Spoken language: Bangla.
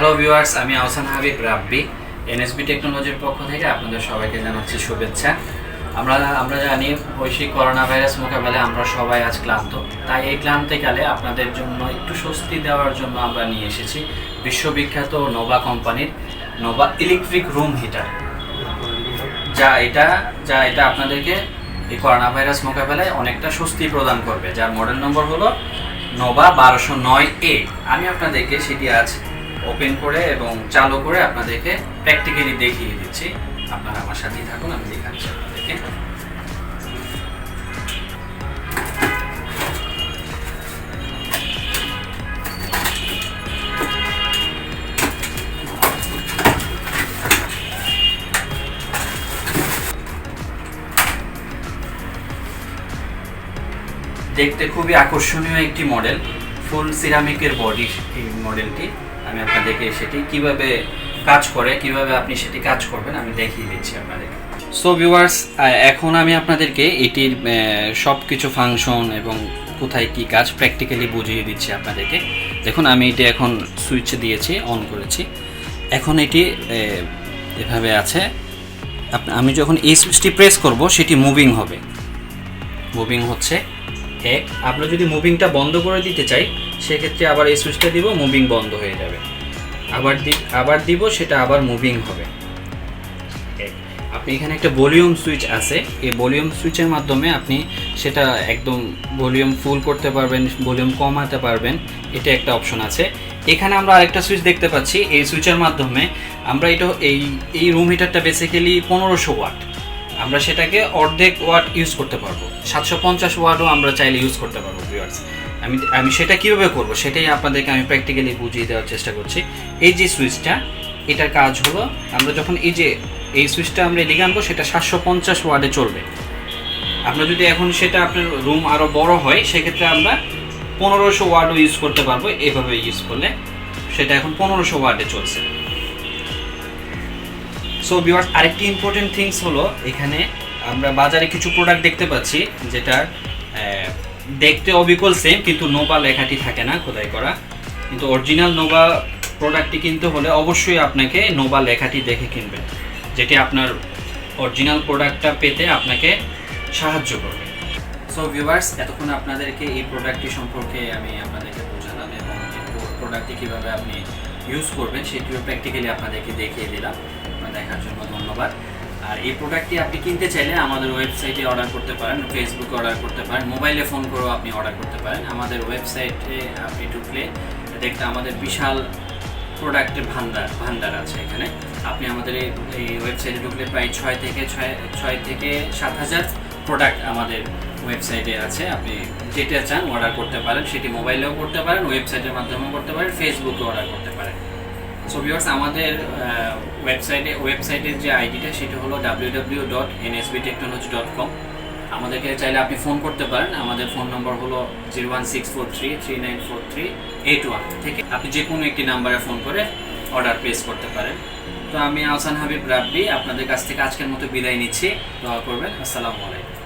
হ্যালো ভিউয়ার্স আমি আহসান হাবিব, রাব্বি, এনএসবি টেকনোলজির পক্ষ থেকে আপনাদের সবাইকে জানাচ্ছি শুভেচ্ছা। আমরা আমরা জানি বৈশ্বিক করোনা ভাইরাস মোকাবেলায় আমরা সবাই আজ ক্লান্ত। তাই এই ক্লান্তিকালে আপনাদের জন্য একটু স্বস্তি দেওয়ার জন্য আমরা নিয়ে এসেছি বিশ্ববিখ্যাত নোভা কোম্পানির নোভা ইলেকট্রিক রুম হিটার। যা এটা যা এটা আপনাদেরকে এই করোনা ভাইরাস মোকাবেলায় অনেকটা স্বস্তি প্রদান করবে। যার মডেল নম্বর হলো নোভা বারোশো নয় এ। আমি আপনাদেরকে সেটি আজ ওপেন করে এবং চালু করে আপনাদেরকে প্র্যাকটিক্যালি দেখিয়ে দিচ্ছি। আপনারা আমার সাথেই থাকুন, আমি দেখাচ্ছি আপনাদেরকে। দেখতে খুবই আকর্ষণীয় একটি মডেল ফুল সিরামিকের বডি এই মডেলটি আমি আপনাদেরকে সেটি কীভাবে কাজ করে, কীভাবে আপনি সেটি কাজ করবেন, আমি দেখিয়ে দিচ্ছি আপনাদেরকে। সো ভিউয়ার্স এখন আমি আপনাদেরকে এটির সব কিছু ফাংশন এবং কোথায় কি কাজ প্র্যাকটিক্যালি বুঝিয়ে দিচ্ছি আপনাদেরকে। দেখুন, আমি এটি এখন সুইচ দিয়েছি অন করেছি। এখন এটি এভাবে আছে। আমি যখন এই সুইচটি প্রেস করব, সেটি মুভিং হবে। মুভিং হচ্ছে, এক, আমরা যদি মুভিংটা বন্ধ করে দিতে চাই সেক্ষেত্রে আবার এই সুইচটা দিব মুভিং বন্ধ হয়ে যাবে। আবার দি, আবার দিব, সেটা আবার মুভিং হবে। আপনি এখানে একটা ভলিউম সুইচ আছে। এই ভলিউম সুইচের মাধ্যমে আপনি সেটা একদম ভলিউম ফুল করতে পারবেন ভলিউম কমাতে পারবেন, এটা একটা অপশন আছে। এখানে আমরা আরেকটা সুইচ দেখতে পাচ্ছি। এই সুইচের মাধ্যমে আমরা এটা, এই এই রুম হিটারটা বেসিক্যালি পনেরোশো ওয়াট আমরা সেটাকে অর্ধেক ওয়াট ইউজ করতে পারব। সাতশো পঞ্চাশ ওয়াটও আমরা চাইলে ইউজ করতে পারব ভিউয়ার্স আমি আমি সেটা কীভাবে করব সেটাই আপনাদেরকে আমি প্র্যাকটিক্যালি বুঝিয়ে দেওয়ার চেষ্টা করছি। এই যে সুইচটা এটার কাজ হলো, আমরা যখন এই যে, এই সুইচটা আমরা এদিকে আনব, সেটা সাতশো পঞ্চাশ ওয়াটে চলবে। আপনার যদি এখন সেটা আপনার রুম আরও বড় হয়, সেক্ষেত্রে আমরা পনেরোশো ওয়াটও ইউজ করতে পারব, এভাবে ইউজ করলে। সেটা এখন পনেরোশো ওয়াটে চলছে। সো ভিউয়ার্স আরেকটি ইম্পর্টেন্ট থিংস হলো, এখানে আমরা বাজারে কিছু প্রোডাক্ট দেখতে পাচ্ছি যেটা দেখতে অবিকল সেম কিন্তু নোবা লেখাটি থাকে না, খোদাই করা। কিন্তু অরিজিনাল নোভা প্রোডাক্টটি কিনতে হলে অবশ্যই আপনাকে নোবা লেখাটি দেখে কিনবেন, যেটি আপনার অরিজিনাল প্রোডাক্টটা পেতে আপনাকে সাহায্য করবে। সো ভিউয়ার্স এতক্ষণ আপনাদেরকে এই প্রোডাক্টটি সম্পর্কে আমি আপনাদেরকে বোঝালাম এবং প্রোডাক্টটি কীভাবে আপনি ইউজ করবেন, সেটিও প্র্যাকটিক্যালি আপনাদেরকে দেখিয়ে দিলাম। দেখার জন্য ধন্যবাদ। আর এই প্রোডাক্টটি আপনি কিনতে চাইলে আমাদের ওয়েবসাইটে অর্ডার করতে পারেন ফেসবুকে অর্ডার করতে পারেন মোবাইলে ফোন করেও আপনি অর্ডার করতে পারেন। আমাদের ওয়েবসাইটে আপনি ঢুকলে দেখতে আমাদের বিশাল প্রোডাক্টের ভান্ডার ভান্ডার আছে এখানে। আপনি আমাদের এই ওয়েবসাইটে ঢুকলে প্রায় ছয় থেকে ছয় ছয় থেকে সাত হাজার প্রোডাক্ট আমাদের ওয়েবসাইটে আছে, আপনি যেটা চান অর্ডার করতে পারেন, সেটি মোবাইলেও করতে পারেন ওয়েবসাইটের মাধ্যমেও করতে পারেন ফেসবুকে অর্ডার করতে পারেন। সো ভিউয়ার্স আমাদের ওয়েবসাইটে ওয়েবসাইটের যে আইডিটা সেটা হলো W dot NSB technology dot com আমাদেরকে চাইলে আপনি ফোন করতে পারেন, আমাদের ফোন নম্বর হলো zero one six four three three nine four three eight one থেকে আপনি যে কোনো একটি নাম্বারে ফোন করে অর্ডার প্লেস করতে পারেন। তো আমি আহসান হাবিব রাব্বি, আপনাদের কাছ থেকে আজকের মতো বিদায় নিচ্ছি। দোয়া করবেন। আসসালামু আলাইকুম।